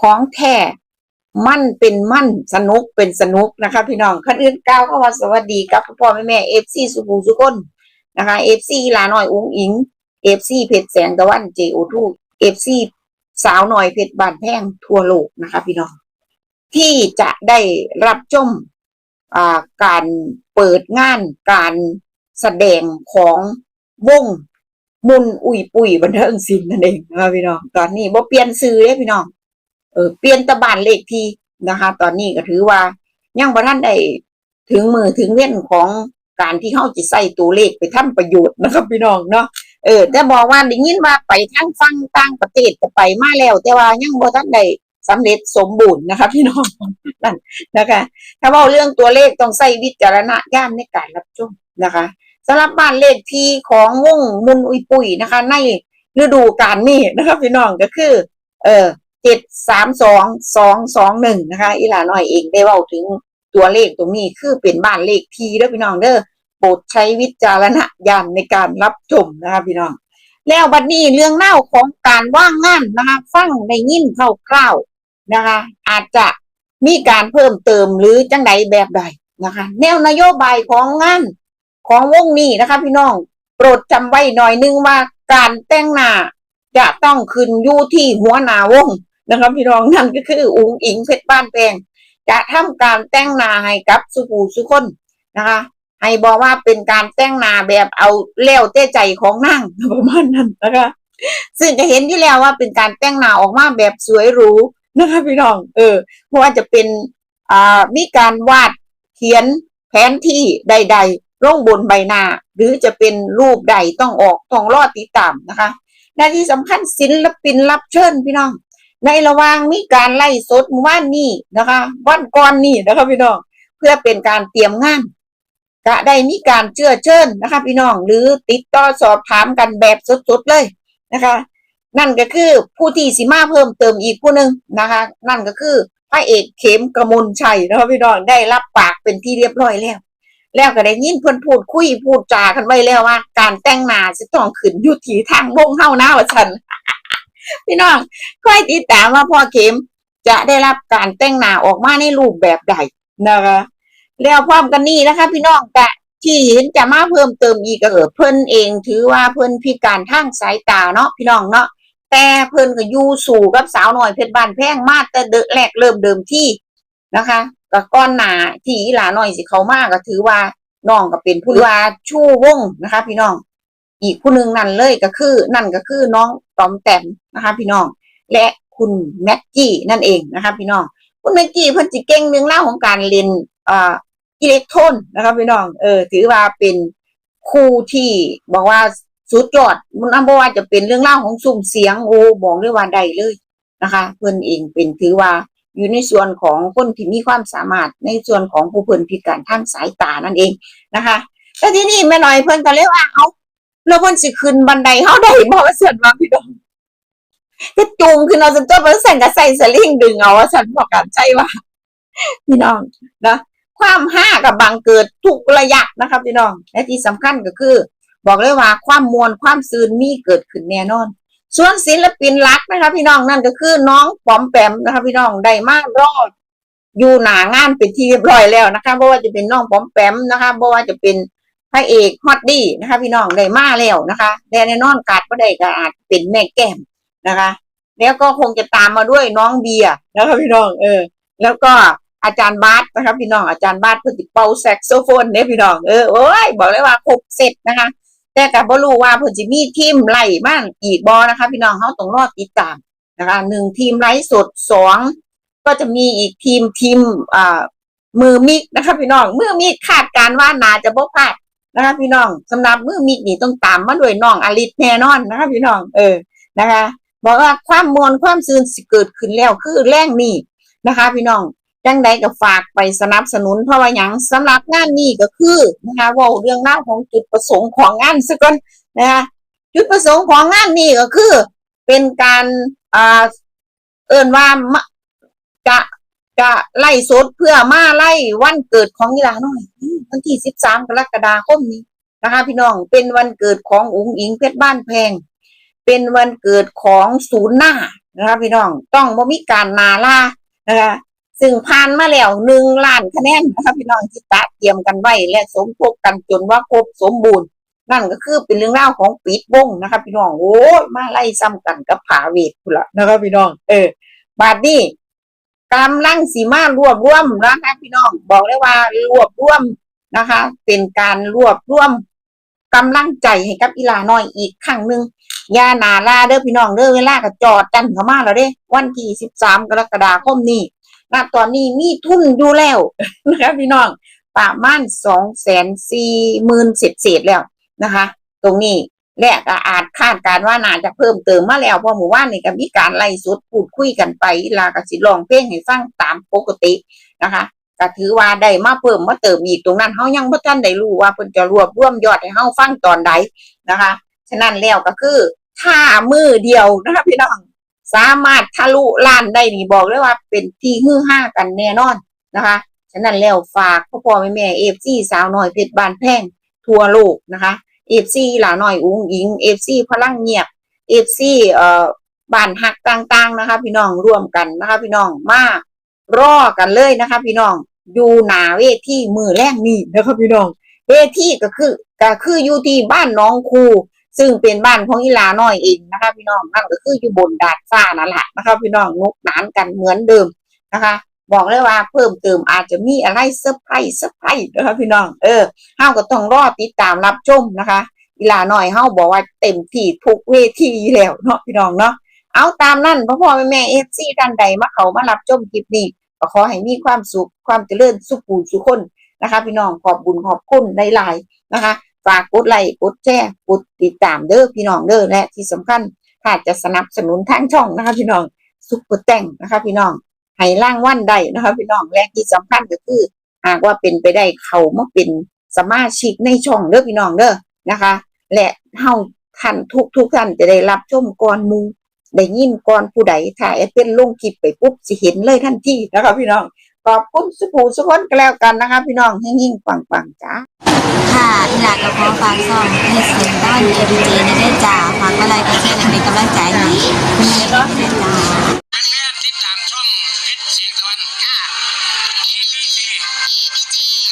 ของแท้มั่นเป็นมั่นสนุกเป็นสนุกนะคะพี่น้องคันอื่นก้าวเข้ามาสวัสดีกับพ่อแม่แม่เอฟซีสุภูสุคนนะคะเอฟซีลาหน่อยอุ้งอิงเอฟซีเพชรแสงตะวันเจโอทูเอฟซีสาวหน่อยเพชรบานแพงทั่วโลกนะคะพี่น้องที่จะได้รับชมอ่าการเปิดงานการแสดงของวงมุนอุ่ยปุยบันเทิงศิลป์นั่นเองนะคะพี่น้องตอนนี้บ่เปลี่ยนซื้อเลยพี่น้อง เออเปลี่ยนตะบานเลขที่นะคะ ตอนนี้ก็ถือว่ายังบ่ทันได้ถึงมือถึงเว้นของการที่เขาจะใส่ตัวเลขไปทำประโยชน์นะครับพี่น้องเนาะเออแต่บอกว่าได้ยินว่าไปทางฟังต่างประเทศก็ไปมาแล้ว แต่ว่ายังบ่ทันได้สำเร็จสมบูรณ์นะคะพี่น้องนั่นนะคะ ถ้าว่าเรื่องตัวเลขต้องใส่วิจารณญาณในการรับชมนะคะสำหรับบ้านเลขที่ของวงมุนอุยปุยนะคะ ในฤดูกาลนี้นะคะพี่น้องก็คือ เออ เจ็ดสามสองสองสองหนึ่งนะคะอีหลาน้อยเองได้เว่าถึงตัวเลขตรงนี้คือเป็นบ้านเลขทีด้อพี่น้องเด้อโปรดใช้วิจารณญาณในการรับชมนะคะพี่น้อง แล้วบัดนี้เรื่องเล่าของการว่างงานนะคะฟังในยินคร่าวๆนะคะ อาจจะมีการเพิ่มเติมหรือจังใดแบบใดนะคะ แนวนโยบายของงานของวงนี้นะคะ พี่น้องโปรดจำไว้หน่อยนึงว่าการแต่งหน้าจะต้องขึ้นอยู่ที่หัวหน้าวง นะคะพี่น้องนั่นก็คืออุ๋งอิงเพชรบ้านแปลงจะทำการแต่งนาให้กับสุภูสุคนนะคะให้บอกว่าเป็นการแต่งนาแบบเอาเลี้ยวเต้ใจของนั่งประมาณนั้นนะคะซึ่งจะเห็นที่แล้วว่าเป็นการแต่งนาออกมาแบบสวยหรูนะคะพี่น้อง เออเพราะว่าจะเป็นอ่ามีการวาดเขียนแผนที่ใด ๆ ลงบนใบหน้า หรือจะเป็นรูปใดต้องออกต้องรอดติดตามนะคะและที่สำคัญศิลปินรับเชิญพี่น้อง ในระหว่างมีการไล่สดว่านนี้นะคะวันก่อนนี้นะคะพี่น้องเพื่อเป็นการเตรียมงานก็ได้มีการเชื่อเชิญนะคะ พี่น้องหรือติดต่อสอบถามกันแบบสดๆเลยนะคะ นั่นก็คือผู้ที่สิมาเพิ่มเติมอีกผู้หนึ่งนะคะ นั่นก็คือพระเอกเข็มกมลชัยนะคะพี่น้องได้รับปากเป็นที่เรียบร้อยแล้ว แล้วก็ได้ยินเพิ่อนพูดคุยพูดจากันไว้แล้วว่า การแต่งหน้าจะต้องขึ้นยู่ที่ทางวงเฮานะว่าฉัน พี่น้องค่อยติดตามว่าพ่อเข็มจะได้รับการแต่งหน้าออกมาในรูปแบบใดนะคะแล้วพร้อมกันนี้นะคะ พี่น้องกะที่เห็นจะมาเพิ่มเติมอีกก็เออเพิ่นเองถือว่าเพิ่นพิการทางสายตาเนาะพี่น้องเนาะแต่เพิ่นก็อยู่สู่กับสาวหน่อยเพชรบ้านแพงมาแต่เดแรกเริ่มเดิมที่นะคะก็ก้อนหนาที่หลาหน่อยสิเขามากก็ถือว่าน้องก็เป็นผู้ว่าชู้วงนะคะ พี่น้อง อีกผู้หนึ่งนั่นเลยก็คือ นั่นก็คือน้องตอมแตมนะคะ พี่น้อง และคุณแม็กกี้นั่นเองนะคะ พี่น้อง คุณแม็กกี้เพิ่นจิเก่งเรื่องเล่าของการเรียนอ่าอิเล็กโทรนนะคะพี่น้องเออถือว่าเป็นครูที่บอกว่าสุดยอดมันบ่ว่าจะเป็นเรื่องเล่าของสุ่มเสียงโอ้บอกเลยว่าได้เลยนะคะ เพิ่อนเองเป็นถือว่าอยู่ในส่วนของคนที่มีความสามารถในส่วนของผู้เพิ่นพิการทางสายตานั่นเองนะคะแต่ที่นี่แม่หน้อยเพิ่อนก็เลยว่าเอา แล้วเพิ่นสิขึ้นบันไดเฮาได้บ่ว่าซั่นว่าพี่น้องก็จูงขึ้นเอาจนตัวเพิ่นสั่นก็ใส่สลิงดึงเอาว่าซั่นบอกกันใจว่าพี่น้องนะความห้ากับบังเกิดทุกระยะนะครับพี่น้องและที่สำคัญก็คือ บอกเลยว่าความมวลความซืนมีเกิดขึ้นแน่นอน ส่วนศิลปินรักนะคะพี่น้องนั่นก็คือน้องปอมแปมนะคะพี่น้องได้มากรอดอยู่หนางานเป็นที่เรียบร้อยแล้วนะคะเพราะว่าจะเป็นน้องปอมแปมนะคะเพราะว่าจะเป็น พระเอกฮอตดี้นะคะ พี่น้องได้มาแล้วนะคะและแน่นอนกัดก็ได้ก็อาจเป็นแม่แก้มนะคะ แล้วก็คงจะตามมาด้วยน้องเบียร์นะคะพี่น้องเออ แล้วก็อาจารย์บาสนะคะพี่น้องอาจารย์บาสเพื่อติเป่าแซกโซโฟนเนี่ยพี่น้องเออโอ้ยบอกเลยว่าครบเสร็จนะคะ แต่กับ่รู้ว่าเพิ่นสิมีทีมไล่บ้างอีกบอนะคะ พี่น้องเขาต้องรอติดตามนะคะหนึ่งทีมไลฟ์สดสองก็จะมีอีกทีมทีมอ่ามือมิกนะคะพี่น้องมือมิกคาดการณ์ว่านาจะบ่พลาด นะคะพี่น้องสำหรับมือมิกนี่ต้องตามมาด้วยน้องอลิสแน่นอนนะคะพี่น้องเออนะคะบอกว่าความมวลความซื่นสิเกิดขึ้นแล้วคือแรงนี่นะคะ พี่น้องจังใดก็ฝากไปสนับสนุนเพราะว่าหยังสำหรับงานนี้ก็คือนะคะว่าเรื่องราของจุดประสงค์ของงานซะก่อนนะคะจุดประสงค์ของงานนี้ก็คือ เป็นการอ่าเอิ่นว่าจะ จะไล่สดเพื่อมาไล่วันเกิดของยีหลาน้อยวันที่สิบสามกรกฎาคมนี้นะคะ พี่น้องเป็นวันเกิดของอุ๋งอิงเพชรบ้านแพง เป็นวันเกิดของศูนย์หน้านะคะพี่น้องต้องบ่มีการนาล่านะคะซึ่งผ่านมาแล้วหนึ่งล้านคะแนนนะคะพี่น้องที่ตะเตรียมกันไว้และสมทบกันจนว่าครบสมบูรณ์ นั่นก็คือเป็นเรื่องราวของปิดวงนะคะพี่น้องโอ้มาไล่ซ้ำกันกับผาเวทพุ่นละนะคะพี่น้อง เออบาดนี้ กำลังสีมารวบรวมนะคะพี่น้องบอกเลยว่ารวบรวมนะคะ เป็นการรวบรวมกำลังใจให้กับอีลาน้อยอีกครั้งหนึ่งยาหนาลาเด้อพี่น้องเด้อเวลาก็จอดจันเข้ามาแล้วเด้ วันที่สิบสามกรกฎาคมนี้ณตอนนี้มีทุนอยู่แล้วนะคะพี่น้องประมาณสองแสนสี่หมื่นเศษเศษแล้วนะคะ ตรงนี้ และก็อาจคาดการณ์ว่าน่าจะเพิ่มเติมมาแล้วเพราะหมู่ว่านนี่ก็มีการไล่สุดพูดคุยกันไปลากสิลองเพลงให้ฟังตามปกตินะคะก็ถือว่าได้มาเพิ่มมาเติมอีกตรงนั้นเฮายังบ่ทันได้รู้ว่าเพิ่นจะรวบรวมยอดให้เฮาฟังตอนใดนะคะ ฉะนั้นแล้วก็คือถ้ามือเดียวนะคะพี่น้องสามารถทะลุล้านได้นี่บอกเลยว่าเป็นที่ฮือฮากันแน่นอนนะคะฉะนั้นแล้วฝากพ่อพ่อแม่แม่เอฟซีสาวน้อยเพชรบานแพงทั่วโลกนะคะ เอฟซีหลาน้อยอุ้งอิงเอฟซีพลังเงียบเอฟซีเอ่อบ้านหักต่างๆนะคะ พี่น้องร่วมกันนะคะ พี่น้องมารอกันเลยนะคะ พี่น้องอยู่หนาเวทีมือแรกนี่นะคะพี่น้องเวทีก็คือก็คืออยู่ที่บ้านน้องครูซึ่งเป็นบ้านของอีลาน้อยเองนะคะ พี่น้องนั่นก็คืออยู่บนดาดฟ้านั่นแหละนะคะ พี่น้องนุกนานกันเหมือนเดิมนะคะ บอกเลยว่าเพิ่มเติมอาจจะมีอะไรเซอร์ไพรส์เซอร์ไพรส์นะคะพี่น้องเออเฮาก็ต้องรอติดตามรับชมนะคะอีลาหน้อยเฮาบอกว่าเต็มที่ทุกเวทีแล้วเนาะพี่น้องเนาะเอาตามนั่นพ่อพ่อแม่แม่เอฟซีท่านใดมาเขามารับชมคลิปนี้ก็ขอให้มีความสุขความเจริญสุขปูสุขคนนะคะ พี่น้องขอบบุญขอบคุณหลายนะคะฝากกดไลค์กดแชร์กดติดตามเด้อพี่น้องเด้อและที่สำคัญถ้าจะสนับสนุนทางช่องนะคะ พี่น้องซุปเปอร์แต่งนะคะ พี่น้อง ให้ร่างวันได้นะคะพี่น้องและที่สำคัญก็คือ หากว่าเป็นไปได้เขามาเป็นสมาชิกในช่องเด้อพี่น้องเด้อนะคะ และเฮาท่านทุกทุกท่านจะได้รับชมก่อนมูได้ยินก่อนผู้ใดถ้าเป็นลงคลิปไปปุ๊บสิเห็นเลยทันทีนะคะพี่น้องขอบคุณสุภูสุคนก็แล้วกันนะคะ พี่น้องให้ยิ่งปังปังๆจ้าค่ะอีหลากกับพ่อฝากซ่องเฮดเสียงต้านเอวีเจในได้จ่าฝากอะไรก็แชร์และเป็นกำลังใจให้คุณแม่ด้จ้า Luigi!